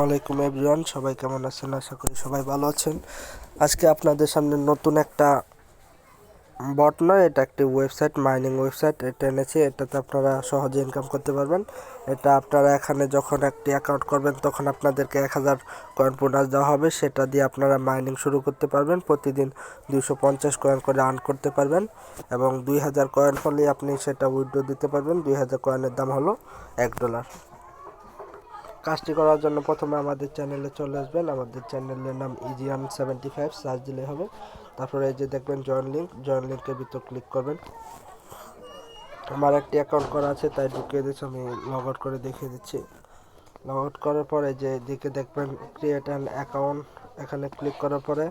ওয়ালাইকুম এভরিওয়ান সবাই কেমন আছেন? আশা করি সবাই ভালো আছেন। আজকে আপনাদের সামনে নতুন একটা বট নয়, এটা একটি ওয়েবসাইট মাইনিং ওয়েবসাইট এটা এনেছি, এটাতে আপনারা সহজে ইনকাম করতে পারবেন। এটা আপনারা এখানে যখন একটি অ্যাকাউন্ট করবেন, তখন আপনাদেরকে এক হাজার কয়েন বোনাস দেওয়া হবে, সেটা দিয়ে আপনারা মাইনিং শুরু করতে পারবেন। প্রতিদিন দুশো পঞ্চাশ কয়েন করে আর্ন করতে পারবেন এবং দুই হাজার কয়েন হলে আপনি সেটা উইথড্র দিতে পারবেন। দুই হাজার কয়েনের দাম হলো এক ডলার কাজটি করার জন্য প্রথমে আমাদের চ্যানেলে চলে আসবেন। আমাদের চ্যানেলের নাম ইজিয়াম সেভেন্টি ফাইভ সার্চ দিলে হবে। তারপরে এই যে দেখবেন জয়েন লিঙ্ক জয়েন লিঙ্কের ভিতর ক্লিক করবেন। আমার একটি অ্যাকাউন্ট করা আছে, তাই ঢুকিয়ে দিচ্ছি আমি লগ আউট করে দেখিয়ে দিচ্ছি। লগ আউট করার পরে যে দিকে দেখবেন ক্রিয়েট অ্যান অ্যাকাউন্ট এখানে ক্লিক করার পরে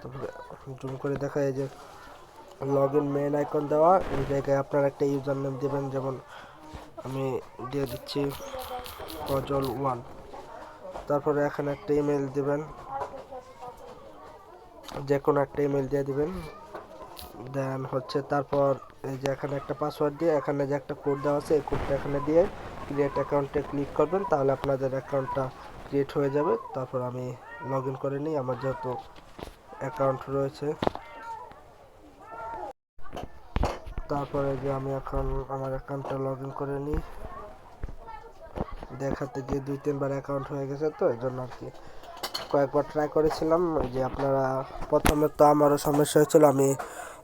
তারপরে জুম করে দেখা এই যে লগ ইন মেন আইকন দেওয়া, এই জায়গায় আপনার একটা ইউজার নেম দেবেন, যেমন আমি দিয়ে দিচ্ছি। ফজল ওয়ান। তারপরে এখানে একটা ইমেল দিবেন। যে কোনো একটা ইমেল দিয়ে দিবেন। দেন হচ্ছে তারপর এই যে এখানে একটা পাসওয়ার্ড দিয়ে এখানে যে একটা কোড দেওয়া আছে, এই কোডটা এখানে দিয়ে ক্রিয়েট অ্যাকাউন্টে ক্লিক করবেন, তাহলে আপনাদের অ্যাকাউন্টটা ক্রিয়েট হয়ে যাবে। তারপর আমি লগ ইন করে নিই, আমার যেহেতু অ্যাকাউন্ট রয়েছে। তারপরে যে আমি এখন আমার অ্যাকাউন্টটা লগ ইন করে নিই। দেখাতে গিয়ে দুই তিনবার অ্যাকাউন্ট হয়ে গেছে তো এই জন্য আর কি। কয়েকবার ট্রাই করেছিলাম যে আপনারা প্রথমে তো আমারও সমস্যা হয়েছিল, আমি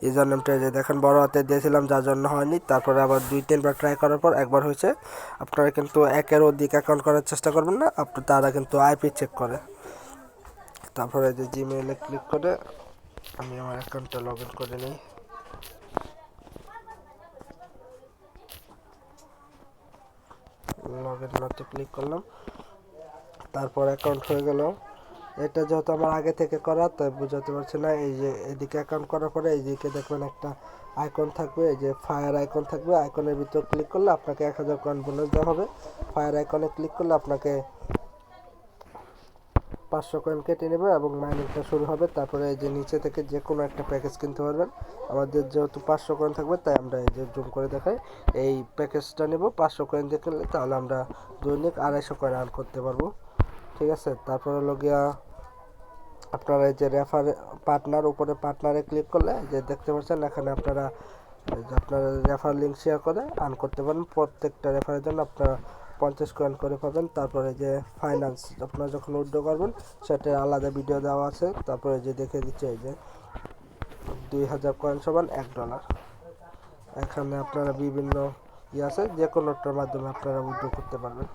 ইউজার নেমটা যে দেখেন বড় হাতে দিয়েছিলাম, যার জন্য হয়নি। তারপরে আবার দুই তিনবার ট্রাই করার পর একবার হয়েছে। আপনারা কিন্তু একের অধিক অ্যাকাউন্ট করার চেষ্টা করবেন না, আপনি তারা কিন্তু আইপি চেক করে। তারপরে যে জিমেইলে ক্লিক করে আমি আমার অ্যাকাউন্টটা লগ ইন করে নিই। লগ নাতে ক্লিক করলাম। তারপর অ্যাকাউন্ট হয়ে গেল। এটা যেহেতু আমার আগে থেকে করা, তাই বুঝাতে পারছি না। এই যে এদিকে অ্যাকাউন্ট করার পরে এইদিকে দেখবেন একটা আইকন থাকবে, এই যে ফায়ার আইকন থাকবে। আইকনের ভিতর ক্লিক করলে আপনাকে এক হাজার কয়েন বোনাস দেওয়া হবে। ফায়ার আইকনে ক্লিক করলে আপনাকে পাঁচশো কয়েন কেটে নেবে এবং মাইনিংটা শুরু হবে। তারপরে এই যে নিচে থেকে যে কোনো একটা প্যাকেজ কিনতে পারবেন। আমাদের যেহেতু পাঁচশো কয়েন থাকবে, তাই আমরা এই যে জুম করে দেখাই। এই প্যাকেজটা নেব, পাঁচশো কয়েন দিয়ে কিনলে তাহলে আমরা দৈনিক আড়াইশো কয়েন আর্ন করতে পারব। ঠিক আছে? তারপরে হলো গিয়া আপনারা এই যে রেফার পার্টনার উপরে পার্টনারে ক্লিক করলে যে দেখতে পাচ্ছেন, এখানে আপনারা আপনারা রেফার লিঙ্ক শেয়ার করে আর্ন করতে পারেন প্রত্যেকটা রেফারের জন্য আপনারা পঞ্চাশ কয়েন করে পাবেন। তারপরে যে ফাইন্যান্স আপনারা যখন উইথড্র করবেন, সেটা আলাদা ভিডিও দেওয়া আছে। তারপরে যে দেখে দিচ্ছে, এই যে দুই হাজার কয়েন সমান এক ডলার এখানে আপনারা বিভিন্ন ইয়ে আছে যে কোনোটার মাধ্যমে আপনারা উইথড্র করতে পারবেন।